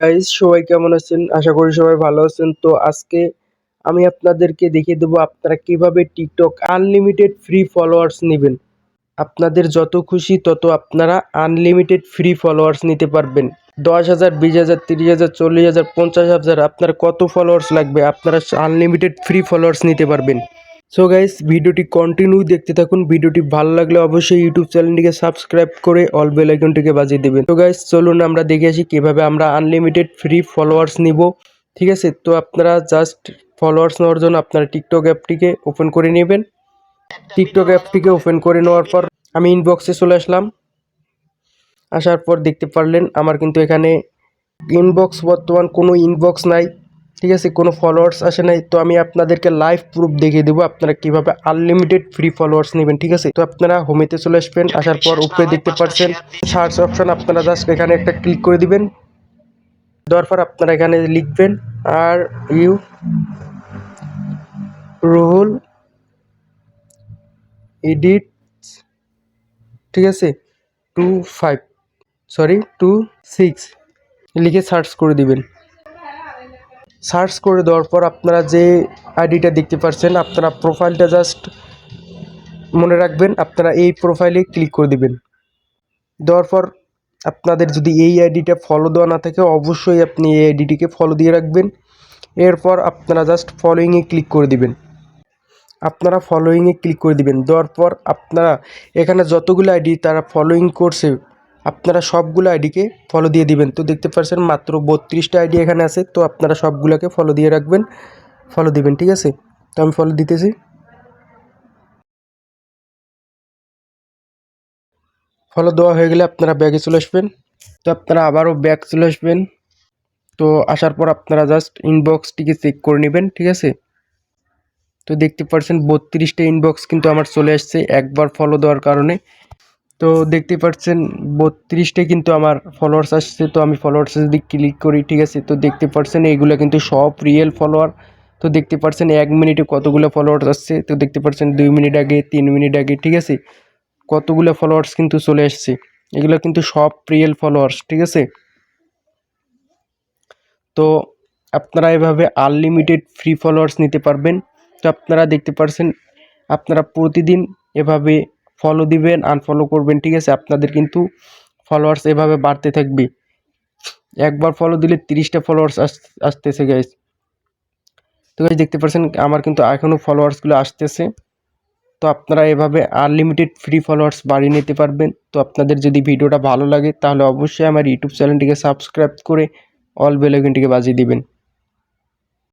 Guys সবাই কেমন আছেন? আশা করি সবাই ভালো আছেন। তো আজকে আমি আপনাদেরকে দেখিয়ে দেবো আপনারা কীভাবে টিকটক আনলিমিটেড ফ্রি ফলোয়ার্স নেবেন। আপনাদের যত খুশি তত আপনারা আনলিমিটেড ফ্রি ফলোয়ার্স নিতে পারবেন। দশ হাজার, বিশ হাজার, তিরিশ হাজার, চল্লিশ হাজার, পঞ্চাশ হাজার, আপনার কত ফলোয়ার্স লাগবে? আপনারা আনলিমিটেড ফ্রি ফলোয়ার্স নিতে পারবেন। সো গাইস ভিডিওটি কন্টিনিউ দেখতে থাকুন। ভিডিওটি ভালো লাগলে অবশ্যই ইউটিউব চ্যানেলটিকে সাবস্ক্রাইব করে অল বেল আইকনটিকে বাজিয়ে দেবেন। তো গাইস চলুন আমরা দেখে আসি কীভাবে আমরা আনলিমিটেড ফ্রি ফলোয়ার্স নিব। ঠিক আছে? তো আপনারা জাস্ট ফলোয়ার্স নেওয়ার জন্য আপনারা টিকটক অ্যাপটিকে ওপেন করে নেবেন। টিকটক অ্যাপটিকে ওপেন করে নেওয়ার পর আমি ইনবক্সে চলে আসলাম। আসার পর দেখতে পারলেন, আমার কিন্তু এখানে ইনবক্স বর্তমান কোনো ইনবক্স নাই। ঠিক আছে, কোনো ফলোয়ার্স আসে নাই, তো আমি আপনাদেরকে লাইভ প্রুফ দেখিয়ে দেবো আপনারা কীভাবে আনলিমিটেড ফ্রি ফলোয়ার্স নেবেন, ঠিক আছে? তো আপনারা হোমেতে চলে আসবেন, আসার পর উপরে দেখতে পাচ্ছেন সার্চ অপশন আপনারা জাস্ট এখানে একটা ক্লিক করে দিবেন, দেওয়ার পর আপনারা এখানে লিখবেন, আর ইউ রুহুল এডিট ঠিক আছে two five sorry two six লিখে সার্চ করে দিবেন। সার্চ করে দেওয়ার পর আপনারা যে আইডিটা দেখতে পাচ্ছেন আপনারা প্রোফাইলটা জাস্ট মনে রাখবেন, আপনারা এই প্রোফাইলে ক্লিক করে দিবেন। দেওয়ার পর আপনাদের যদি এই আইডিটা ফলো দেওয়া না থাকে, অবশ্যই আপনি এই আইডিটিকে ফলো দিয়ে রাখবেন। এরপর আপনারা জাস্ট ফলোয়িংয়ে ক্লিক করে দিবেন। আপনারা ফলোয়িংয়ে ক্লিক করে দিবেন। দেওয়ার পর আপনারা এখানে যতগুলো আইডি তারা ফলোয়িং করছে আপনারা সবগুলো আইডিকে ফলো দিয়ে দিবেন। তো দেখতে পাচ্ছেন মাত্র বত্রিশটা আইডি এখানে আছে। তো আপনারা সবগুলোকে ফলো দিয়ে রাখবেন। ফলো দিবেন, ঠিক আছে? তো আমি ফলো দিতেছি। ফলো দেওয়া হয়ে গেলে আপনারা ব্যাগে চলে আসবেন। তো আপনারা আবারও ব্যাগ চলে আসবেন। তো আসার পর আপনারা জাস্ট ইনবক্সটিকে চেক করে নেবেন, ঠিক আছে? তো দেখতে পাচ্ছেন বত্রিশটা ইনবক্স কিন্তু আমার চলে আসছে একবার ফলো দেওয়ার কারণে। তো দেখতে পাচ্ছেন বত্রিশটা কিন্তু আমার ফলোয়ার্স আসছে, তো আমি ফলোয়ার্সে যদি ক্লিক করি, ঠিক আছে? তো দেখতে পাচ্ছেন এইগুলো কিন্তু সব রিয়েল ফলোয়ার তো দেখতে পাচ্ছেন এক মিনিটে কতগুলো ফলোয়ার্স আসছে, তো দেখতে পাচ্ছেন দুই মিনিট আগে, তিন মিনিট আগে, ঠিক আছে? কতগুলো ফলোয়ার্স কিন্তু চলে আসছে। এগুলো কিন্তু সব রিয়েল ফলোয়ার্স ঠিক আছে? তো আপনারা এভাবে আনলিমিটেড ফ্রি ফলোয়ার্স নিতে পারবেন। তো আপনারা দেখতে পাচ্ছেন আপনারা প্রতিদিন এভাবে ফলো দিবেন আনফলো করবেন, ঠিক আছে? আপনাদের কিন্তু ফলোয়ার্স এভাবে বাড়তে থাকবে। একবার ফলো দিলে তিরিশটা ফলোয়ার্স আসতেছে গাইজ তো গাইজ দেখতে পাচ্ছেন আমার কিন্তু এখনও ফলোয়ার্সগুলো আসতেছে। তো আপনারা এভাবে আনলিমিটেড ফ্রি ফলোয়ার্স বাড়িয়ে নিতে পারবেন। তো আপনাদের যদি ভিডিওটা ভালো লাগে, তাহলে অবশ্যই আমার ইউটিউব চ্যানেলটিকে সাবস্ক্রাইব করে অল বেল আইকনটিকে বাজিয়ে দিবেন।